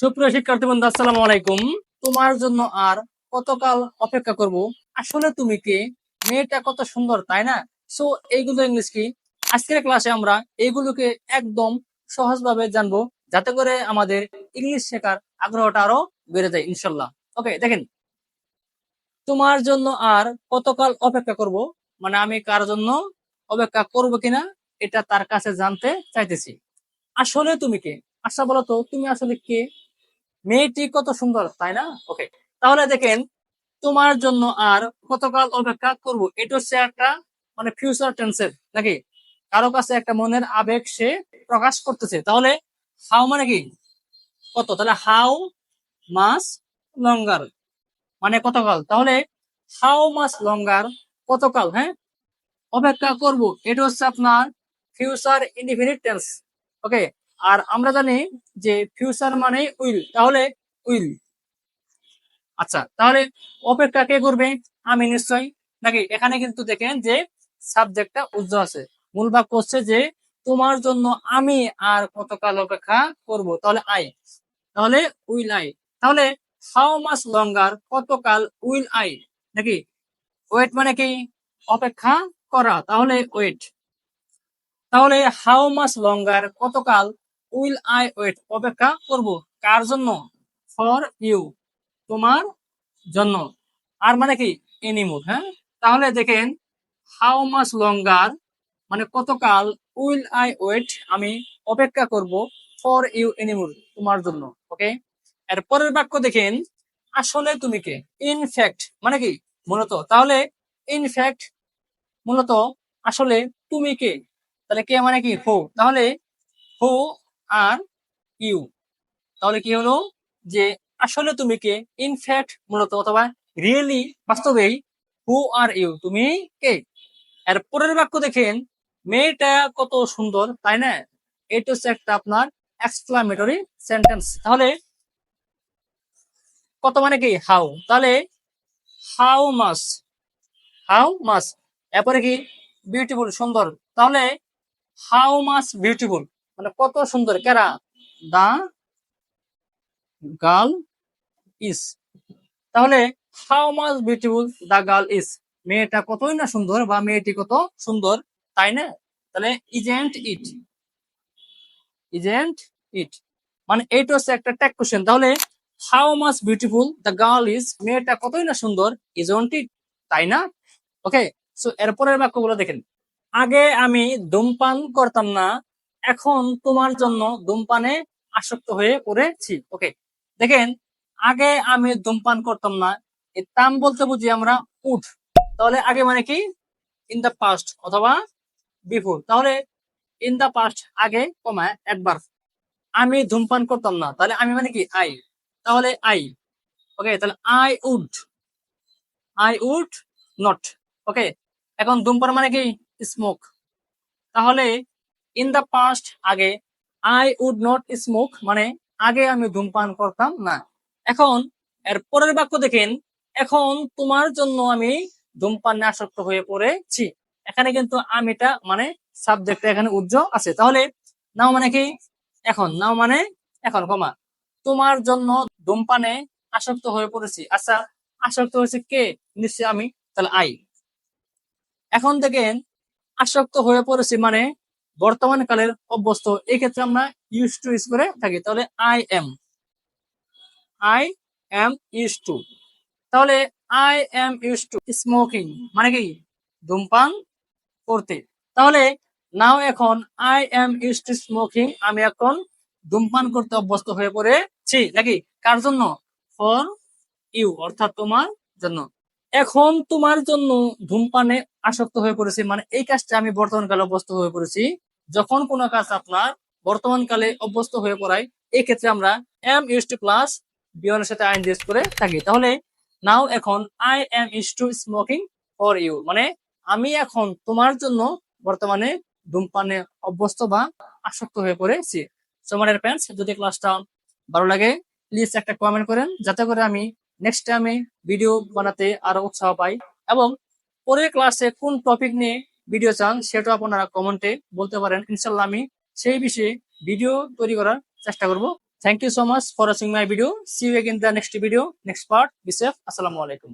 সুপ্রিয় শিক্ষার্থী বন্ধু, আসসালামু আলাইকুম। তোমার জন্য আর কতকাল অপেক্ষা করব? আসলে তুমি কে মেয়েটা কত সুন্দর, তাই না? সো এইগুলো ইংলিশ কি? আজকের ক্লাসে আমরা এইগুলোকে একদম সহজভাবে জানব, যাতে করে আমাদের ইংলিশ শেখার আগ্রহটা আরও বেড়ে যায়, ইনশাল্লাহ। ওকে দেখেন। তোমার জন্য আর কতকাল অপেক্ষা করব? মানে আমি কার জন্য অপেক্ষা করব কিনা, এটা তার কাছে জানতে চাইতেছি। আসলে তুমি কে? আচ্ছা বলো তো, তুমি আসলে কে? মেয়েটি কত সুন্দর, তাই না? ওকে তাহলে দেখেন, তোমার জন্য আর কতকাল অপেক্ষা করব? এটা হচ্ছে একটা মানে ফিউচার টেন্সের নাকি? কারও কাছে একটা মনের আবেগ সে প্রকাশ করতেছে। তাহলে হাউ মানে কি? কত? তাহলে হাউ মাস লঙ্গার মানে কতকাল? তাহলে হাউ মাস লঙ্গার কতকাল? হ্যাঁ? অপেক্ষা করব। এটা হচ্ছে আপনার ফিউচার ইনডিফিনিট টেন্স ওকে আর আমরা জানি যে ফিউচার মানে উইল তাহলে উইল আচ্ছা তাহলে অপেক্ষা কে করবে? আমি নিশ্চয় নাকি এখানে কিন্তু দেখেন যে সাবজেক্টটা উজ্জ্ব আছে। মূল বাক্য হচ্ছে যে তোমার জন্য আমি আর কতকাল অপেক্ষা করব? তাহলে আই তাহলে উইল আই তাহলে হাউ মাস লঙ্গার কতকাল উইল আই নাকি ওয়েট মানে কি? অপেক্ষা করা। তাহলে ওয়েট তাহলে হাউ মাস লঙ্গার কতকাল উইল আই ওয়েট? অপেক্ষা করব। কার জন্য? For you. তোমার জন্য। আর মানে কি? এনিমোর হ্যাঁ? তাহলে দেখেন, হাউ মাস লঙ্গার মানে কতকাল উইল আই ওয়েট? আমি অপেক্ষা করব ফর ইউ এনিমোর তোমার জন্য, ওকে? এর পরের বাক্য দেখেন, আসলে তুমি কে? ইনফ্যাক্ট মানে কি? মূলত, তাহলে ইনফ্যাক্ট মূলত আসলে তুমি কে? তাহলে কে মানে কি? হো। তাহলে হু আর ইউ। তাহলে কি হলো? যে আসলে তুমি কে? ইনফ্যাক্ট মূলত অথবা রিয়েলি বাস্তবেই হু আর ইউ তুমি কে? এর পরের বাক্য দেখেন, মেয়েটা কত সুন্দর, তাই না? এটা হচ্ছে একটা আপনার এক্সক্লামেটরি সেন্টেন্স তাহলে কত মানে কি? হাউ তাহলে হাউ মাস হাউ মাস এরপরে কি? বিউটিফুল সুন্দর। তাহলে হাউ মাস বিউটিফুল মানে কত সুন্দর, কেরা? The girl is. তাহলে how much beautiful the girl is মেয়েটা কতই না সুন্দর বা মেয়েটি কত সুন্দর, তাই না? তাহলে ইজেন্ট ইট ইজেন্ট ইট মানে এইটা হচ্ছে একটা ট্যাগ কোশ্চেন তাহলে how much beautiful the girl is মেয়েটা কতই না সুন্দর ইজন্ট ইট তাই না? ওকে সো এরপরের বাক্যগুলো দেখেন। আগে আমি ধূমপান করতাম না এখন তোমার জন্য ধূমপানে আসক্ত হয়ে পড়েছি। ওকে দেখেন, আগে আমি ধূমপান করতাম না তাম বলতে বুঝি আমরা উঠ। তাহলে আগে মানে কি? ইন দা পাস্ট অথবা বিফোর তাহলে ইন দা পাস্ট আগে কমায় একবার। আমি ধূমপান করতাম না, তাহলে আমি মানে কি? আই তাহলে আই ওকে তাহলে I would I would not okay এখন ধূমপান মানে কি? স্মোক তাহলে ইন দা পাস্ট আগে আই উড নট স্মোক মানে আগে আমি ধূমপান করতাম না। এখন, এর পরের বাক্য দেখেন, এখন তোমার জন্য আমি ধূমপানে আসক্ত হয়ে পড়েছি। এখানে কিন্তু আমিটা মানে সাবজেক্ট এখানে উজ্জ্বল আছে। তাহলে, নাও মানে কি? এখন, নাও মানে এখন, কমা। তোমার জন্য ধূমপানে আসক্ত হয়ে পড়েছি। আচ্ছা আসক্ত হয়েছে কে? নিশ্চয় আমি। তাহলে আই এখন দেখেন, আসক্ত হয়ে পড়েছি মানে বর্তমান কালের অভ্যস্ত এই ক্ষেত্রে আমরা ইউজ টু ইউজ করে থাকি। তাহলে I am I am use to তাহলে I am use to smoking মানে কি? ধূমপান করতে। তাহলে নাও এখন I am use to smoking আমি এখন ধূমপান করতে অভ্যস্ত হয়ে পড়েছি। নাকি? কার জন্য? ফর ইউ অর্থাৎ তোমার জন্য। এখন তোমার জন্য ধূমপানে আসক্ত হয়ে পড়েছি। মানে এই কাজটা আমি বর্তমান কালে অভ্যস্ত হয়ে পড়েছি। যখন কোনো কাজ আপনার বর্তমান কালে অভ্যস্ত হয়ে পড়ায় এই ক্ষেত্রে আমরা এম ইউজ টু প্লাস বিয়নের সাথে আইন ইউজ করে থাকি। তাহলে নাও এখন I am use to smoking for you মানে আমি এখন তোমার জন্য বর্তমানে ধূমপানে অভ্যস্ত বা আসক্ত হয়ে পড়েছি। সোমারের প্যান্টস যদি ক্লাসটা ভালো লাগে প্লিজ একটা কমেন্ট করেন। যাতে করে আমি নেক্সট টাইমে ভিডিও বানাতে আরও উৎসাহ পাই। এবং পরের ক্লাসে কোন টপিক নিয়ে ভিডিও চান সেটা আপনারা কমেন্টে বলতে পারেন। ইনশাল্লাহ আমি সেই বিষয়ে ভিডিও তৈরি করার চেষ্টা করব। Thank you so much for watching my video see you again the next video next part বিসেফ আসসালামু আলাইকুম